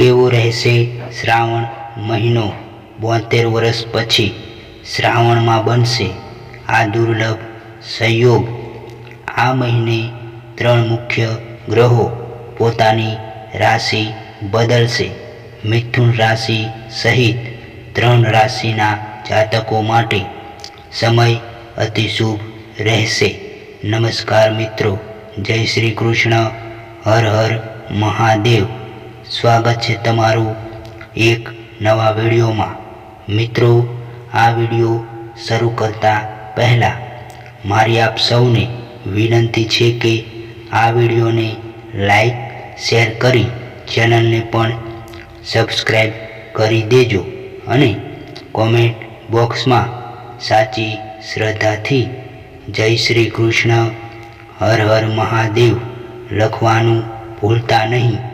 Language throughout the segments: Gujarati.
કેવો રહેશે શ્રાવણ મહિનો બોતેર વર્ષ પછી શ્રાવણમાં બનશે આ દુર્લભ સંયોગ. આ મહિને ત્રણ મુખ્ય ગ્રહો પોતાની રાશિ બદલશે. મિથુન રાશિ સહિત ત્રણ રાશિના જાતકો માટે સમય અતિ શુભ રહેશે. નમસ્કાર મિત્રો, જય શ્રી કૃષ્ણ. હર હર મહાદેવ. સ્વાગત છે તમારું એક નવા વિડીયોમાં. મિત્રો, આ વીડિયો શરૂ કરતા પહેલાં મારી આપ સૌને વિનંતી છે કે આ વિડીયોને લાઈક, શેર કરી ચેનલને પણ સબસ્ક્રાઈબ કરી દેજો અને કોમેન્ટ બોક્સમાં સાચી શ્રદ્ધાથી જય શ્રી કૃષ્ણ, હર હર મહાદેવ લખવાનું ભૂલતા નહીં.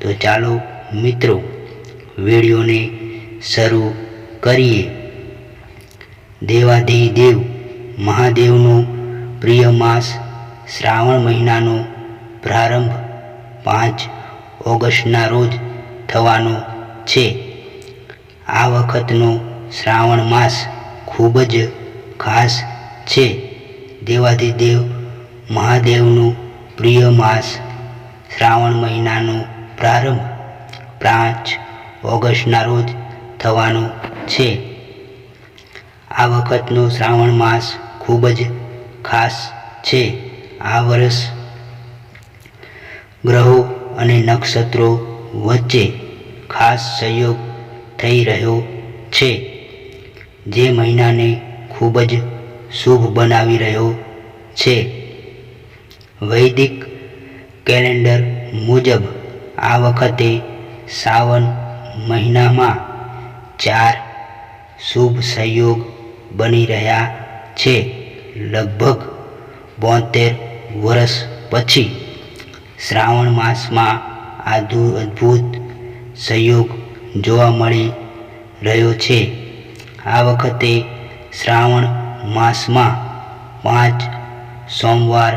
તો ચાલો મિત્રો, વિડીયોને શરૂ કરીએ. દેવાધિદેવ મહાદેવનો પ્રિય માસ શ્રાવણ મહિનાનો પ્રારંભ પાંચ ઓગસ્ટના રોજ થવાનો છે. આ વખતનો શ્રાવણ માસ ખૂબ જ ખાસ છે. દેવાધિદેવ મહાદેવનું પ્રિય માસ શ્રાવણ મહિનાનો પ્રારંભ પાંચ ઓગસ્ટના રોજ થવાનો છે. આ વખતનો શ્રાવણ માસ ખૂબ જ ખાસ છે. આ વર્ષ ગ્રહો અને નક્ષત્રો વચ્ચે ખાસ સહયોગ થઈ રહ્યો છે, જે મહિનાને ખૂબ જ શુભ બનાવી રહ્યો છે. વૈદિક કેલેન્ડર મુજબ આ વખતે સાવન મહિનામાં ચાર શુભ સંયોગ બની રહ્યા છે. લગભગ બોતેર વર્ષ પછી શ્રાવણ માસમાં આ અદ્ભુત સંયોગ જોવા મળી રહ્યો છે. આ વખતે શ્રાવણ માસમાં પાંચ સોમવાર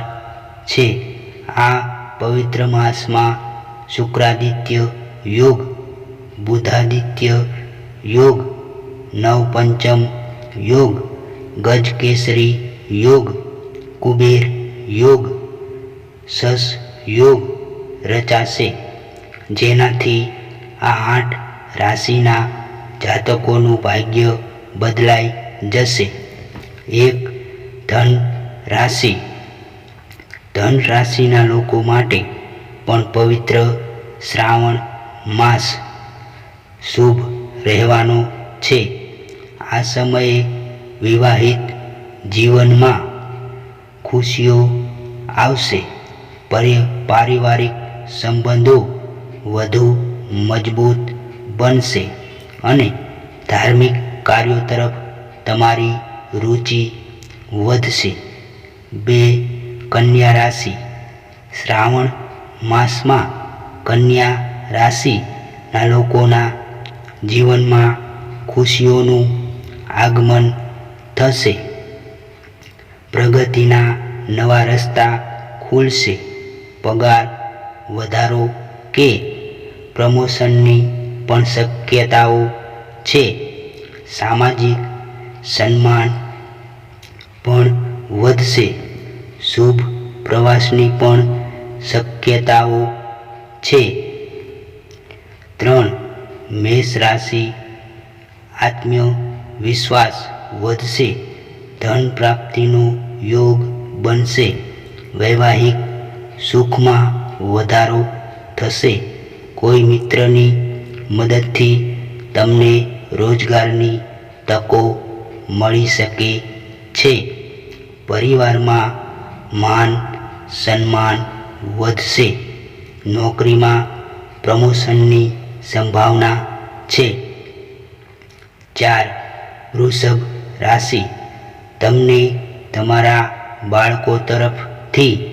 છે. આ પવિત્ર માસમાં શુક્રાદિત્ય, યોગ, બુધાદિત્ય, યોગ, નવપંચમ, યોગ, ગજકેસરી, યોગ, કુબેર, યોગ, સસ, યોગ, રચાશે. જેનાથી આ આઠ રાશિના જાતકોનું ભાગ્ય બદલાઈ જશે. એક ધન રાશિ. ધન રાશિના લોકો માટે પણ પવિત્ર શ્રાવણ માસ શુભ રહેવાનો છે. આ સમયે વિવાહિત જીવનમાં ખુશીઓ આવશે. પરી, પારિવારિક સંબંધો વધુ મજબૂત બનશે અને ધાર્મિક કાર્યો તરફ તમારી રુચિ વધશે. બે કન્યા રાશિ. શ્રાવણ માસમાં કન્યા રાશિના લોકોના જીવનમાં ખુશીઓનું આગમન થશે. પ્રગતિના નવા રસ્તા ખુલશે. પગાર વધારો કે પ્રમોશનની પણ શક્યતાઓ છે. સામાજિક સન્માન પણ વધશે. શુભ પ્રવાસની પણ શક્યતાઓ છે. ત્રણ, મેષ રાશિ આત્મવિશ્વાસ વધશે. ધન પ્રાપ્તિનો યોગ બનશે. વૈવાહિક સુખમાં વધારો થશે. કોઈ મિત્રની મદદથી તમને રોજગારની તકો મળી શકે છે. પરિવારમાં માન, સન્માન વધશે. નોકરીમાં પ્રમોશનની સંભાવના છે. ચાર, વૃષભ રાશિ. તમને તમારા બાળકો તરફથી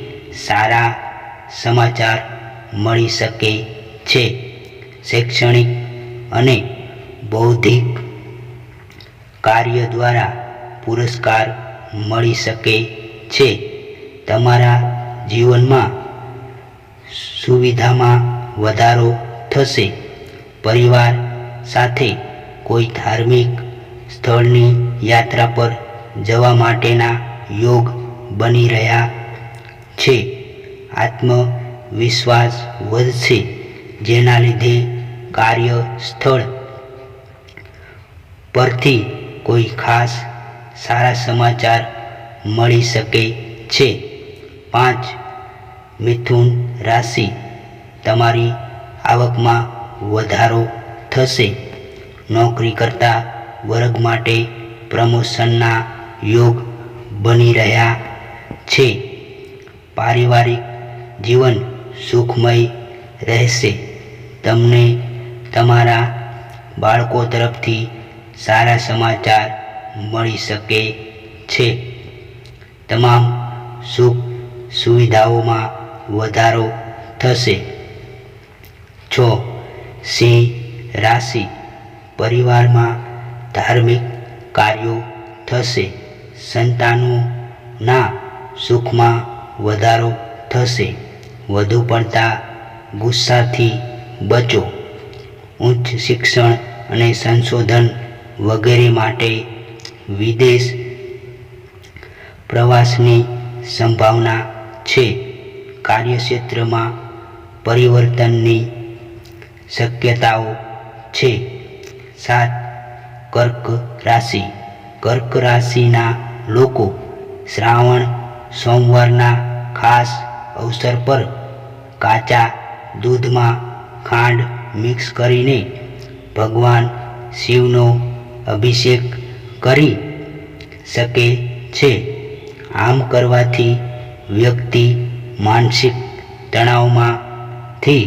સારા સમાચાર મળી શકે છે. શૈક્ષણિક અને બૌદ્ધિક કાર્ય દ્વારા પુરસ્કાર મળી શકે છે. તમારા જીવનમાં સુવિધામાં વધારો થશે. પરિવાર સાથે કોઈ ધાર્મિક સ્થળની યાત્રા પર જવા માટેના યોગ બની રહ્યા છે. આત્મવિશ્વાસ વધશે, જેના લીધે કાર્યસ્થળ પરથી કોઈ ખાસ સારા સમાચાર મળી શકે છે. પાંચ મિથુન રાશિ તમારી આવકમાં વધારો થશે. નોકરી કરતા વર્ગ માટે પ્રમોશનના યોગ બની રહ્યા છે. પારિવારિક જીવન સુખમય રહેશે. તમને તમારા બાળકો તરફથી સારા સમાચાર મળી શકે છે. તમામ સુખ સુવિધાઓમાં વધારો થશે. છ. સિંહ રાશિ. પરિવારમાં ધાર્મિક કાર્યો થશે. સંતાનોના સુખમાં વધારો થશે. વધુ પડતા ગુસ્સાથી બચો. ઉચ્ચ શિક્ષણ અને સંશોધન વગેરે માટે વિદેશ પ્રવાસની સંભાવના છે. કાર્યક્ષેત્રમાં પરિવર્તનની શક્યતાઓ છે. સાત, કર્ક રાશિ. કર્ક રાશિના લોકો શ્રાવણ, સોમવારના ખાસ અવસર પર કાચા દૂધમાં ખાંડ મિક્સ કરીને ભગવાન શિવનો અભિષેક કરી શકે છે. આમ કરવાથી વ્યક્તિ માનસિક તણાવમાંથી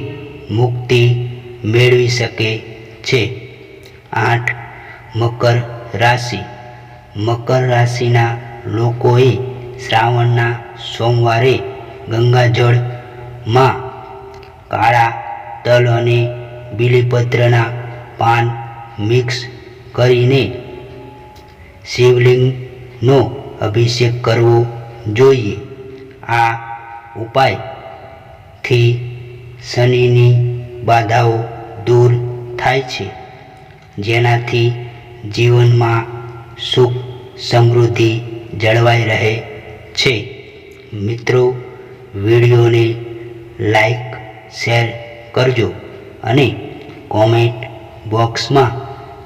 મુક્તિ મેળવી શકે છે. આઠ, મકર રાશિ. મકર રાશિના લોકોએ શ્રાવણના સોમવારે ગંગાજળમાં કાળા તલ અને બીલીપત્રના પાન મિક્સ કરીને શિવલિંગનો અભિષેક કરવો જોઈએ. આ ઉપાયથી શનિની બાધાઓ દૂર થાય છે. જેનાથી જીવનમાં સુખ સમૃદ્ધિ જળવાઈ રહે છે. મિત્રો, વિડીયોને લાઈક, શેર કરજો અને કોમેન્ટ બોક્સમાં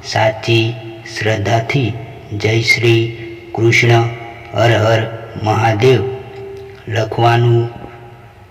સાચી શ્રદ્ધાથી જય શ્રી કૃષ્ણ હર હર મહાદેવ લખવાનું